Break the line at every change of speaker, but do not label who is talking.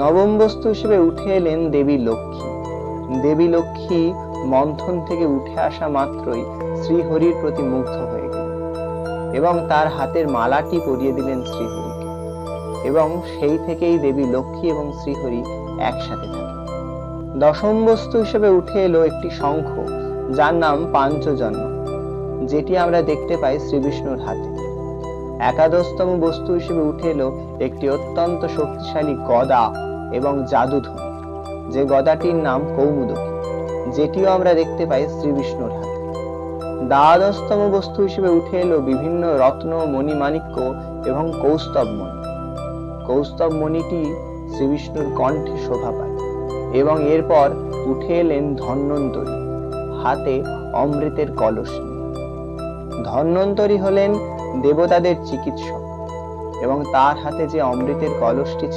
নবম বস্তু হিসেবে উঠে এলেন দেবী লক্ষ্মী। দেবী লক্ষ্মী মন্থন থেকে উঠে আসা মাত্রই শ্রীহরির প্রতি মুগ্ধ হয়ে গেলেন এবং তার হাতের মালাটি পরিয়ে দিলেন শ্রীহরিকে। এবং সেই থেকেই দেবী লক্ষ্মী এবং শ্রীহরি একসাথে থাকে দশম বস্তু হিসেবে উঠে এলো একটি শঙ্খ, যার নাম পাঞ্চজন্য যেটি আমরা দেখতে পাই শ্রী বিষ্ণুর হাতে। একাদশতম বস্তু হিসেবে উঠে এলো একটি অত্যন্ত শক্তিশালী গদা এবং জাদুধন, যে গদাটির নাম কৌমুদকী, যেটিও আমরা দেখতে পাই শ্রী বিষ্ণুর হাতে। দ্বাদশতম বস্তু হিসেবে উঠে এলো বিভিন্ন রত্ন মণিমাণিক্য এবং কৌস্তব মণি। কৌস্তব মণিটি শ্রী বিষ্ণুর কণ্ঠে শোভা পায় এবং এরপর উঠে এলেন ধন্বন্তরী, হাতে অমৃতের কলস নিয়ে। ধন্বন্তরী হলেন দেবতাদের চিকিৎসক এবং তার হাতে যে অমৃতের কলসটি ছিল